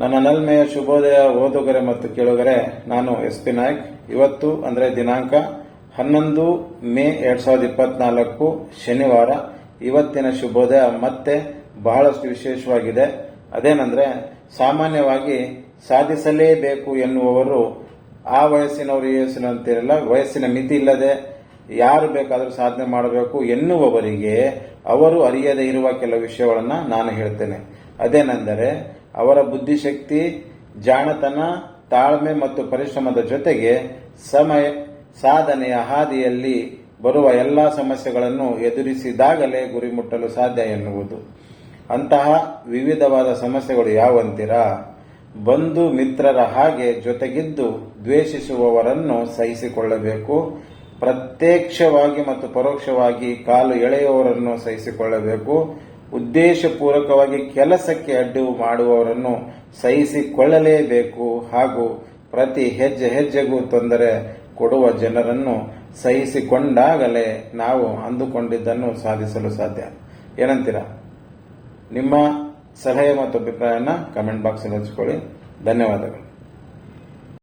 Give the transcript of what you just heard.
ನನ್ನ ನಲ್ಮೆಯ ಶುಭೋದಯ ಓದುಗರೆ ಮತ್ತು ಕೇಳುಗರೆ, ನಾನು ಎಸ್ ಪಿ ನಾಯ್ಕ್. ಇವತ್ತು ಅಂದರೆ ದಿನಾಂಕ ಹನ್ನೊಂದು ಮೇ ಎರಡ್ ಸಾವಿರದ ಇಪ್ಪತ್ನಾಲ್ಕು ಶನಿವಾರ. ಇವತ್ತಿನ ಶುಭೋದಯ ಮತ್ತೆ ಬಹಳಷ್ಟು ವಿಶೇಷವಾಗಿದೆ. ಅದೇನೆಂದರೆ, ಸಾಮಾನ್ಯವಾಗಿ ಸಾಧಿಸಲೇಬೇಕು ಎನ್ನುವವರು ಆ ವಯಸ್ಸಿನವರು, ಈ ವಯಸ್ಸಿನ ಅಂತಿರಲ್ಲ ವಯಸ್ಸಿನ ಮಿತಿ ಇಲ್ಲದೆ ಯಾರು ಬೇಕಾದರೂ ಸಾಧನೆ ಮಾಡಬೇಕು ಎನ್ನುವವರಿಗೆ ಅವರು ಅರಿಯದೇ ಇರುವ ಕೆಲವು ವಿಷಯಗಳನ್ನು ನಾನು ಹೇಳ್ತೇನೆ. ಅದೇನೆಂದರೆ, ಅವರ ಬುದ್ಧಿಶಕ್ತಿ, ಜಾಣತನ, ತಾಳ್ಮೆ ಮತ್ತು ಪರಿಶ್ರಮದ ಜೊತೆಗೆ ಸಮಯ, ಸಾಧನೆಯ ಹಾದಿಯಲ್ಲಿ ಬರುವ ಎಲ್ಲ ಸಮಸ್ಯೆಗಳನ್ನು ಎದುರಿಸಿದಾಗಲೇ ಗುರಿ ಮುಟ್ಟಲು ಸಾಧ್ಯ ಎನ್ನುವುದು. ಅಂತಹ ವಿವಿಧವಾದ ಸಮಸ್ಯೆಗಳು ಯಾವಂತೀರಾ? ಬಂಧು ಮಿತ್ರರ ಹಾಗೆ ಜೊತೆಗಿದ್ದು ದ್ವೇಷಿಸುವವರನ್ನು ಸಹಿಸಿಕೊಳ್ಳಬೇಕು. ಪ್ರತ್ಯಕ್ಷವಾಗಿ ಮತ್ತು ಪರೋಕ್ಷವಾಗಿ ಕಾಲು ಎಳೆಯುವವರನ್ನು ಸಹಿಸಿಕೊಳ್ಳಬೇಕು. ಉದ್ದೇಶಪೂರ್ವಕವಾಗಿ ಕೆಲಸಕ್ಕೆ ಅಡ್ಡಿ ಮಾಡುವವರನ್ನು ಸಹಿಸಿಕೊಳ್ಳಲೇಬೇಕು. ಹಾಗೂ ಪ್ರತಿ ಹೆಜ್ಜೆ ಹೆಜ್ಜೆಗೂ ತೊಂದರೆ ಕೊಡುವ ಜನರನ್ನು ಸಹಿಸಿಕೊಂಡಾಗಲೇ ನಾವು ಅಂದುಕೊಂಡಿದ್ದನ್ನು ಸಾಧಿಸಲು ಸಾಧ್ಯ. ಏನಂತೀರಾ? ನಿಮ್ಮ ಸಲಹೆ ಮತ್ತು ಅಭಿಪ್ರಾಯನ ಕಮೆಂಟ್ ಬಾಕ್ಸಲ್ಲಿ ಹಂಚಿಕೊಳ್ಳಿ. ಧನ್ಯವಾದಗಳು.